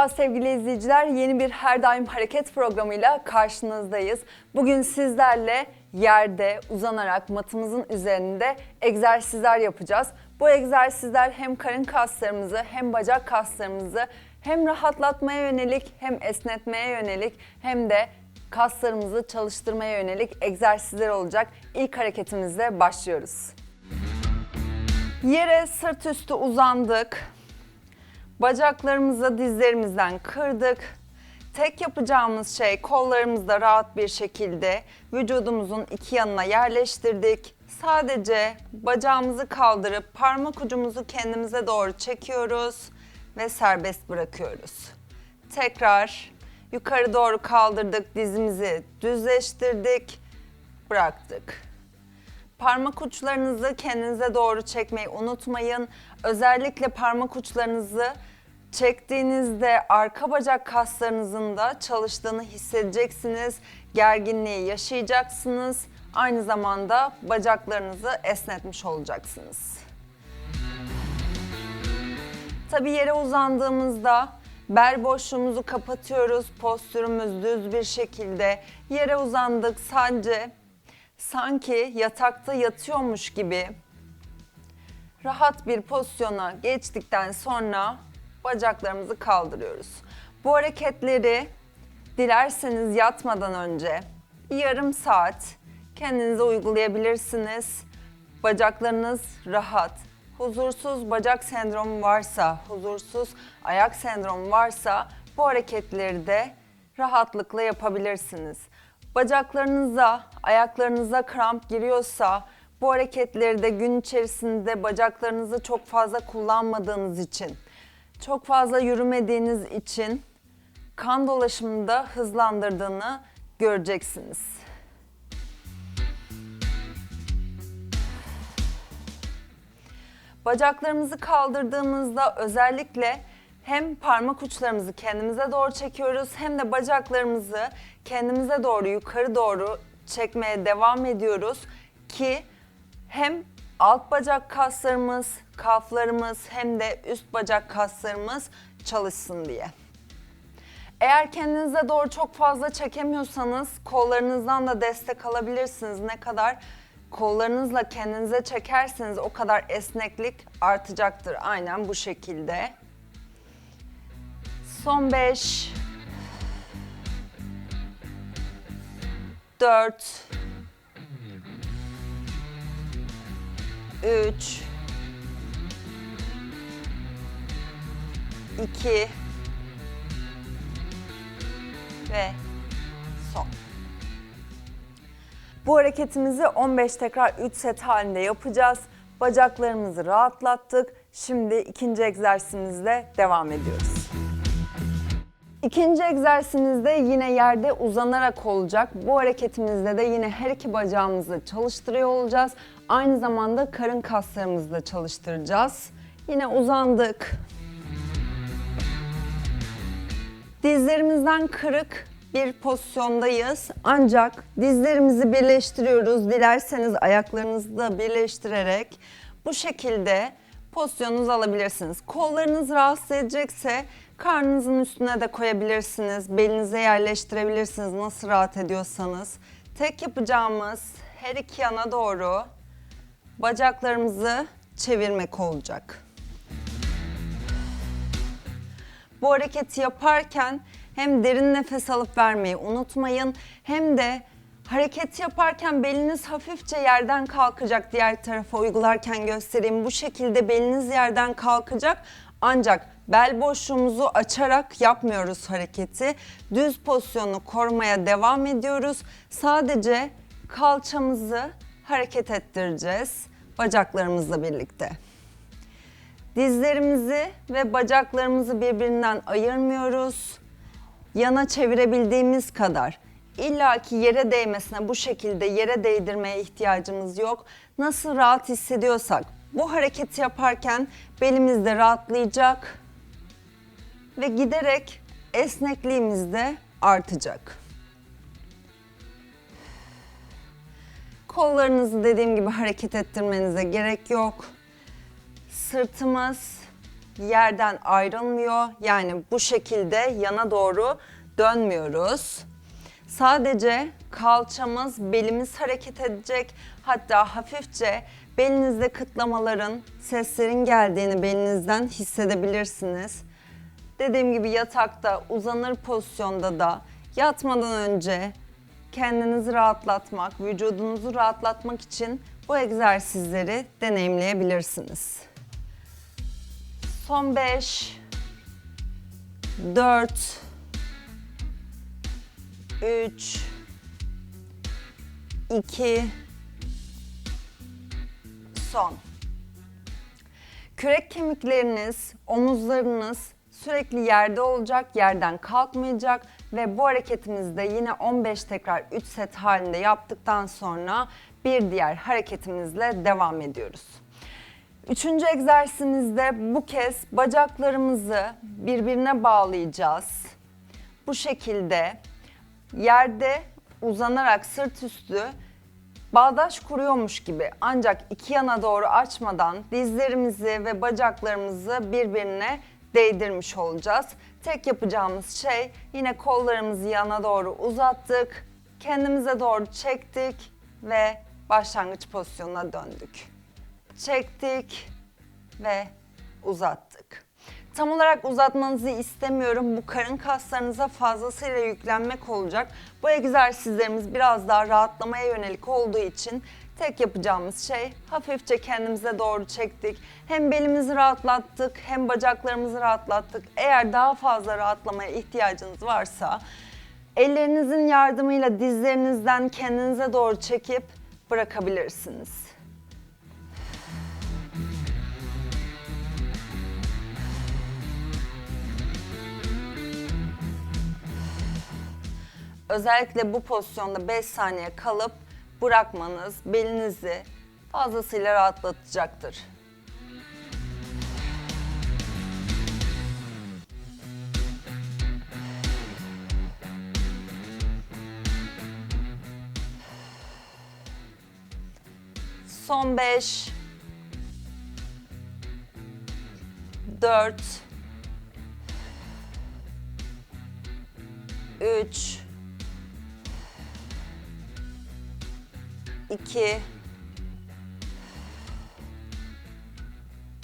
Merhaba sevgili izleyiciler. Yeni bir Her Daim Hareket programıyla karşınızdayız. Bugün sizlerle yerde uzanarak matımızın üzerinde egzersizler yapacağız. Bu egzersizler hem karın kaslarımızı hem bacak kaslarımızı hem rahatlatmaya yönelik hem esnetmeye yönelik hem de kaslarımızı çalıştırmaya yönelik egzersizler olacak. İlk hareketimizle başlıyoruz. Yere sırt üstü uzandık. Bacaklarımızı dizlerimizden kırdık. Tek yapacağımız şey kollarımızı rahat bir şekilde vücudumuzun iki yanına yerleştirdik. Sadece bacağımızı kaldırıp parmak ucumuzu kendimize doğru çekiyoruz ve serbest bırakıyoruz. Tekrar yukarı doğru kaldırdık, dizimizi düzleştirdik, bıraktık. Parmak uçlarınızı kendinize doğru çekmeyi unutmayın. Özellikle parmak uçlarınızı çektiğinizde arka bacak kaslarınızın da çalıştığını hissedeceksiniz. Gerginliği yaşayacaksınız. Aynı zamanda bacaklarınızı esnetmiş olacaksınız. Tabii yere uzandığımızda bel boşluğumuzu kapatıyoruz. Postürümüz düz bir şekilde. Yere uzandık sadece sanki yatakta yatıyormuş gibi rahat bir pozisyona geçtikten sonra bacaklarımızı kaldırıyoruz. Bu hareketleri dilerseniz yatmadan önce yarım saat kendinize uygulayabilirsiniz. Bacaklarınız rahat. Huzursuz bacak sendromu varsa, huzursuz ayak sendromu varsa bu hareketleri de rahatlıkla yapabilirsiniz. Bacaklarınıza, ayaklarınıza kramp giriyorsa bu hareketleri de gün içerisinde bacaklarınızı çok fazla kullanmadığınız için, çok fazla yürümediğiniz için kan dolaşımını da hızlandırdığını göreceksiniz. Bacaklarımızı kaldırdığımızda özellikle hem parmak uçlarımızı kendimize doğru çekiyoruz hem de bacaklarımızı kendimize doğru yukarı doğru çekmeye devam ediyoruz ki hem alt bacak kaslarımız, kaflarımız hem de üst bacak kaslarımız çalışsın diye. Eğer kendinize doğru çok fazla çekemiyorsanız kollarınızdan da destek alabilirsiniz. Ne kadar kollarınızla kendinize çekerseniz o kadar esneklik artacaktır. Aynen bu şekilde. Son 5 4 3 2 ve son. Bu hareketimizi 15 tekrar 3 set halinde yapacağız. Bacaklarımızı rahatlattık. Şimdi ikinci egzersizimizle devam ediyoruz. İkinci egzersizimizde yine yerde uzanarak olacak. Bu hareketimizde de yine her iki bacağımızı çalıştırıyor olacağız. Aynı zamanda karın kaslarımızı da çalıştıracağız. Yine uzandık. Dizlerimizden kırık bir pozisyondayız. Ancak dizlerimizi birleştiriyoruz. Dilerseniz ayaklarınızı da birleştirerek bu şekilde pozisyonunuzu alabilirsiniz. Kollarınız rahatsız edecekse karnınızın üstüne de koyabilirsiniz. Belinize yerleştirebilirsiniz nasıl rahat ediyorsanız. Tek yapacağımız her iki yana doğru bacaklarımızı çevirmek olacak. Bu hareketi yaparken hem derin nefes alıp vermeyi unutmayın hem de hareket yaparken beliniz hafifçe yerden kalkacak. Diğer tarafa uygularken göstereyim. Bu şekilde beliniz yerden kalkacak. Ancak bel boşluğumuzu açarak yapmıyoruz hareketi. Düz pozisyonu korumaya devam ediyoruz. Sadece kalçamızı hareket ettireceğiz bacaklarımızla birlikte. Dizlerimizi ve bacaklarımızı birbirinden ayırmıyoruz. Yana çevirebildiğimiz kadar. İlla ki yere değmesine bu şekilde yere değdirmeye ihtiyacımız yok. Nasıl rahat hissediyorsak bu hareketi yaparken belimiz de rahatlayacak ve giderek esnekliğimiz de artacak. Kollarınızı dediğim gibi hareket ettirmenize gerek yok. Sırtımız yerden ayrılmıyor. Yani bu şekilde yana doğru dönmüyoruz. Sadece kalçamız, belimiz hareket edecek. Hatta hafifçe belinizde kıtlamaların, seslerin geldiğini belinizden hissedebilirsiniz. Dediğim gibi yatakta, uzanır pozisyonda da yatmadan önce kendinizi rahatlatmak, vücudunuzu rahatlatmak için bu egzersizleri deneyimleyebilirsiniz. Son 5 4 3 2 son. Kürek kemikleriniz, omuzlarınız sürekli yerde olacak, yerden kalkmayacak ve bu hareketimizde yine 15 tekrar 3 set halinde yaptıktan sonra bir diğer hareketimizle devam ediyoruz. Üçüncü egzersizimizde bu kez bacaklarımızı birbirine bağlayacağız. Bu şekilde yerde uzanarak sırt üstü bağdaş kuruyormuş gibi ancak iki yana doğru açmadan dizlerimizi ve bacaklarımızı birbirine değdirmiş olacağız. Tek yapacağımız şey yine kollarımızı yana doğru uzattık, kendimize doğru çektik ve başlangıç pozisyonuna döndük. Çektik ve uzattık. Tam olarak uzatmanızı istemiyorum. Bu karın kaslarınıza fazlasıyla yüklenmek olacak. Bu egzersizlerimiz biraz daha rahatlamaya yönelik olduğu için tek yapacağımız şey hafifçe kendimize doğru çektik. Hem belimizi rahatlattık hem bacaklarımızı rahatlattık. Eğer daha fazla rahatlamaya ihtiyacınız varsa ellerinizin yardımıyla dizlerinizden kendinize doğru çekip bırakabilirsiniz. Özellikle bu pozisyonda 5 saniye kalıp bırakmanız belinizi fazlasıyla rahatlatacaktır. Son 5 4 3 2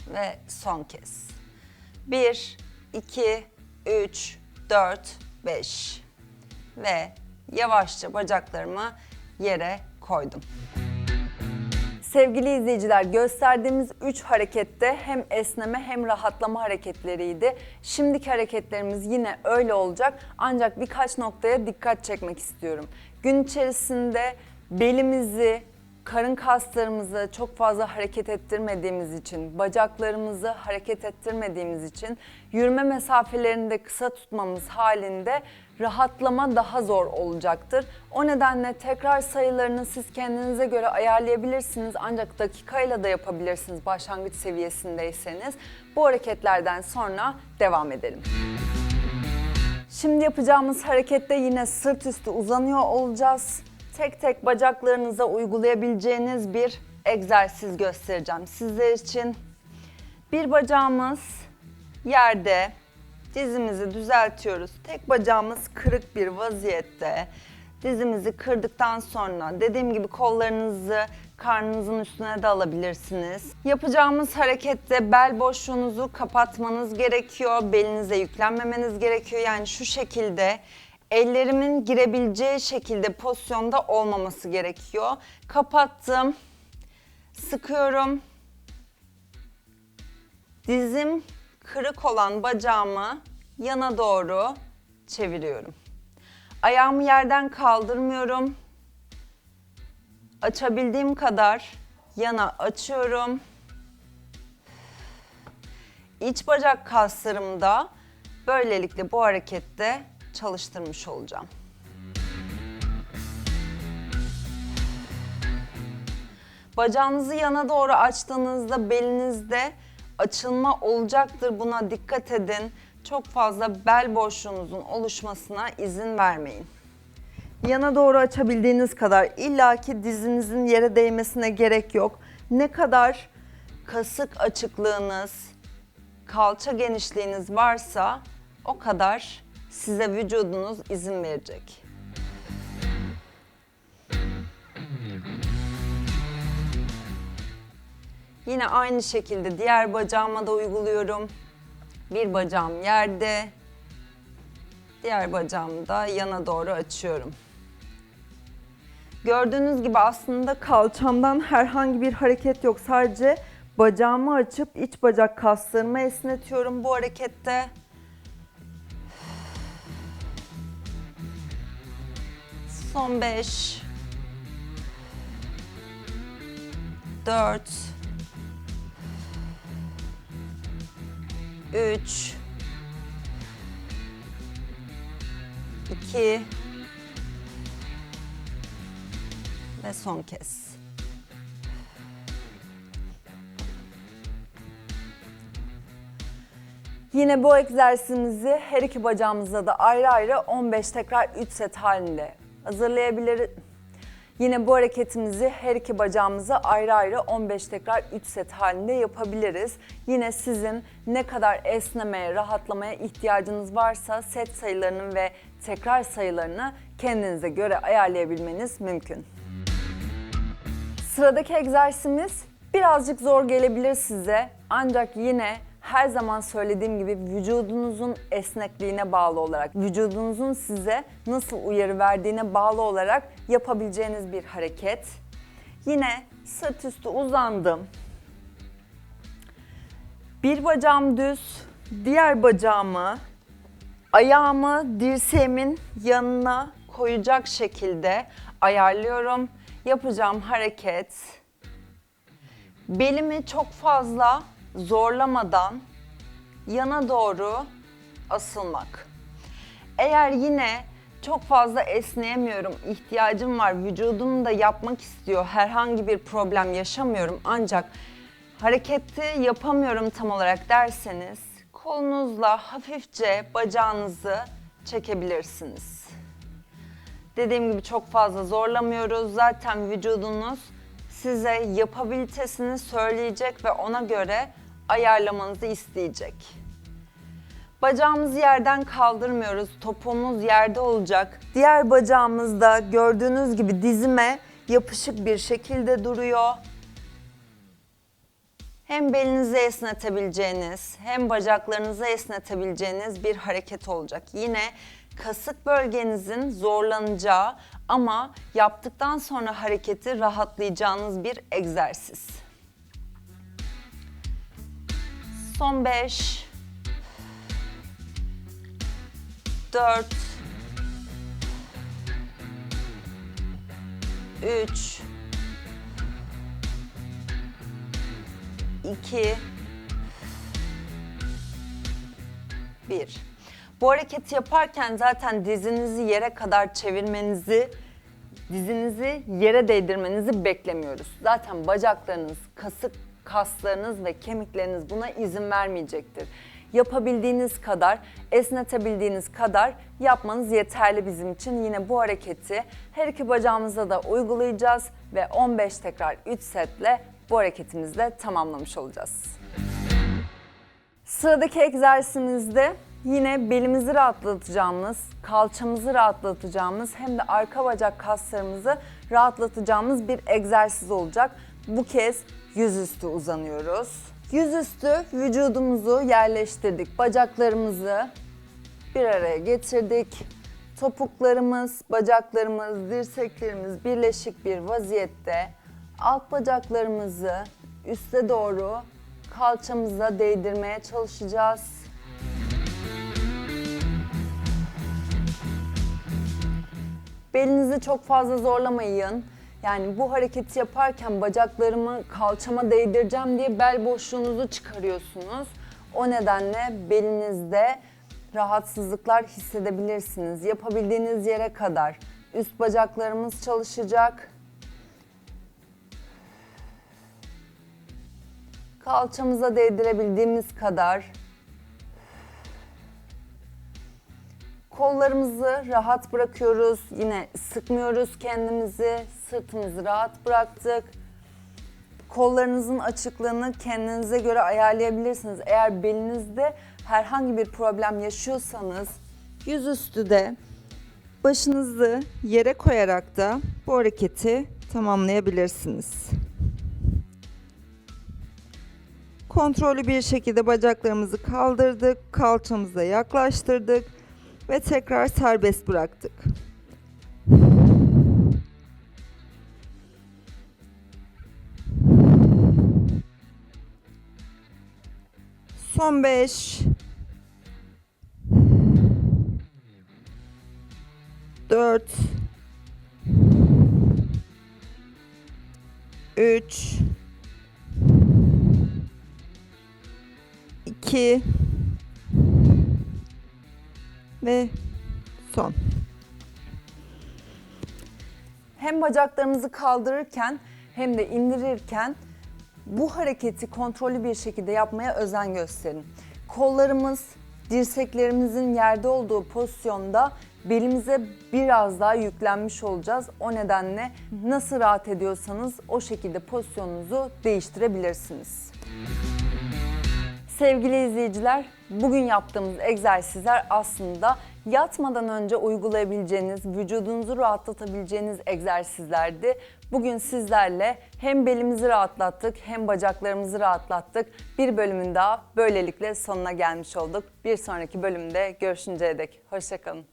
ve son kez. 1 2 3 4 5 ve yavaşça bacaklarımı yere koydum. Sevgili izleyiciler gösterdiğimiz 3 harekette hem esneme hem rahatlama hareketleriydi. Şimdiki hareketlerimiz yine öyle olacak ancak birkaç noktaya dikkat çekmek istiyorum. Gün içerisinde belimizi, karın kaslarımızı çok fazla hareket ettirmediğimiz için, bacaklarımızı hareket ettirmediğimiz için yürüme mesafelerini de kısa tutmamız halinde rahatlama daha zor olacaktır. O nedenle tekrar sayılarını siz kendinize göre ayarlayabilirsiniz ancak dakikayla da yapabilirsiniz başlangıç seviyesindeyseniz. Bu hareketlerden sonra devam edelim. Şimdi yapacağımız harekette yine sırt üstü uzanıyor olacağız. Tek tek bacaklarınıza uygulayabileceğiniz bir egzersiz göstereceğim sizler için. Bir bacağımız yerde, dizimizi düzeltiyoruz. Tek bacağımız kırık bir vaziyette. Dizimizi kırdıktan sonra dediğim gibi kollarınızı karnınızın üstüne de alabilirsiniz. Yapacağımız harekette bel boşluğunuzu kapatmanız gerekiyor. Belinize yüklenmemeniz gerekiyor. Yani şu şekilde ellerimin girebileceği şekilde pozisyonda olmaması gerekiyor. Kapattım. Sıkıyorum. Dizim kırık olan bacağımı yana doğru çeviriyorum. Ayağımı yerden kaldırmıyorum. Açabildiğim kadar yana açıyorum. İç bacak kaslarımda böylelikle bu harekette çalıştırmış olacağım. Bacağınızı yana doğru açtığınızda belinizde açılma olacaktır. Buna dikkat edin. Çok fazla bel boşluğunuzun oluşmasına izin vermeyin. Yana doğru açabildiğiniz kadar illaki dizinizin yere değmesine gerek yok. Ne kadar kasık açıklığınız kalça genişliğiniz varsa o kadar size vücudunuz izin verecek. Yine aynı şekilde diğer bacağıma da uyguluyorum. Bir bacağım yerde, diğer bacağımı da yana doğru açıyorum. Gördüğünüz gibi aslında kalçamdan herhangi bir hareket yok. Sadece bacağımı açıp iç bacak kaslarımı esnetiyorum bu harekette. Son 5 4 3 2 ve son kez. Yine bu egzersizimizi her iki bacağımızda da ayrı ayrı 15 tekrar 3 set halinde hazırlayabiliriz. Yine bu hareketimizi her iki bacağımızı ayrı ayrı 15 tekrar 3 set halinde yapabiliriz. Yine sizin ne kadar esnemeye, rahatlamaya ihtiyacınız varsa set sayılarının ve tekrar sayılarını kendinize göre ayarlayabilmeniz mümkün. Sıradaki egzersizimiz birazcık zor gelebilir size ancak yine her zaman söylediğim gibi vücudunuzun esnekliğine bağlı olarak, vücudunuzun size nasıl uyarı verdiğine bağlı olarak yapabileceğiniz bir hareket. Yine sırt üstü uzandım. Bir bacağım düz, diğer bacağımı ayağımı dirseğimin yanına koyacak şekilde ayarlıyorum. Yapacağım hareket belimi çok fazla zorlamadan yana doğru asılmak. Eğer yine çok fazla esneyemiyorum, ihtiyacım var, vücudum da yapmak istiyor, herhangi bir problem yaşamıyorum ancak hareketi yapamıyorum tam olarak derseniz kolunuzla hafifçe bacağınızı çekebilirsiniz. Dediğim gibi çok fazla zorlamıyoruz. Zaten vücudunuz size yapabilitesini söyleyecek ve ona göre ayarlamanızı isteyecek. Bacağımızı yerden kaldırmıyoruz. Topuğumuz yerde olacak. Diğer bacağımız da gördüğünüz gibi dizime yapışık bir şekilde duruyor. Hem belinizi esnetebileceğiniz hem bacaklarınızı esnetebileceğiniz bir hareket olacak. Yine kasık bölgenizin zorlanacağı ama yaptıktan sonra hareketi rahatlayacağınız bir egzersiz. Son 5 4 3 2 1 Bu hareketi yaparken zaten dizinizi yere kadar çevirmenizi, dizinizi yere değdirmenizi beklemiyoruz. Zaten bacaklarınız, kasık kaslarınız ve kemikleriniz buna izin vermeyecektir. Yapabildiğiniz kadar, esnetebildiğiniz kadar yapmanız yeterli bizim için. Yine bu hareketi her iki bacağımıza da uygulayacağız ve 15 tekrar 3 setle bu hareketimizle tamamlamış olacağız. Sıradaki egzersizimizde yine belimizi rahatlatacağımız, kalçamızı rahatlatacağımız hem de arka bacak kaslarımızı rahatlatacağımız bir egzersiz olacak. Bu kez yüzüstü uzanıyoruz. Yüzüstü vücudumuzu yerleştirdik. Bacaklarımızı bir araya getirdik. Topuklarımız, bacaklarımız, dirseklerimiz birleşik bir vaziyette. Alt bacaklarımızı üste doğru kalçamıza değdirmeye çalışacağız. Belinizi çok fazla zorlamayın. Yani bu hareketi yaparken bacaklarımı kalçama değdireceğim diye bel boşluğunuzu çıkarıyorsunuz. O nedenle belinizde rahatsızlıklar hissedebilirsiniz. Yapabildiğiniz yere kadar üst bacaklarımız çalışacak. Kalçamıza değdirebildiğimiz kadar Kollarımızı rahat bırakıyoruz. Yine sıkmıyoruz kendimizi. Sırtımızı rahat bıraktık. Kollarınızın açıklığını kendinize göre ayarlayabilirsiniz. Eğer belinizde herhangi bir problem yaşıyorsanız yüzüstü de başınızı yere koyarak da bu hareketi tamamlayabilirsiniz. Kontrollü bir şekilde bacaklarımızı kaldırdık, kalçamıza yaklaştırdık ve tekrar serbest bıraktık. Son 5 4 3 2 ve son. Hem bacaklarımızı kaldırırken hem de indirirken bu hareketi kontrollü bir şekilde yapmaya özen gösterin. Kollarımız dirseklerimizin yerde olduğu pozisyonda belimize biraz daha yüklenmiş olacağız. O nedenle nasıl rahat ediyorsanız o şekilde pozisyonunuzu değiştirebilirsiniz. Sevgili izleyiciler, bugün yaptığımız egzersizler aslında yatmadan önce uygulayabileceğiniz, vücudunuzu rahatlatabileceğiniz egzersizlerdi. Bugün sizlerle hem belimizi rahatlattık hem bacaklarımızı rahatlattık. Bir bölümün daha böylelikle sonuna gelmiş olduk. Bir sonraki bölümde görüşünceye dek hoşçakalın.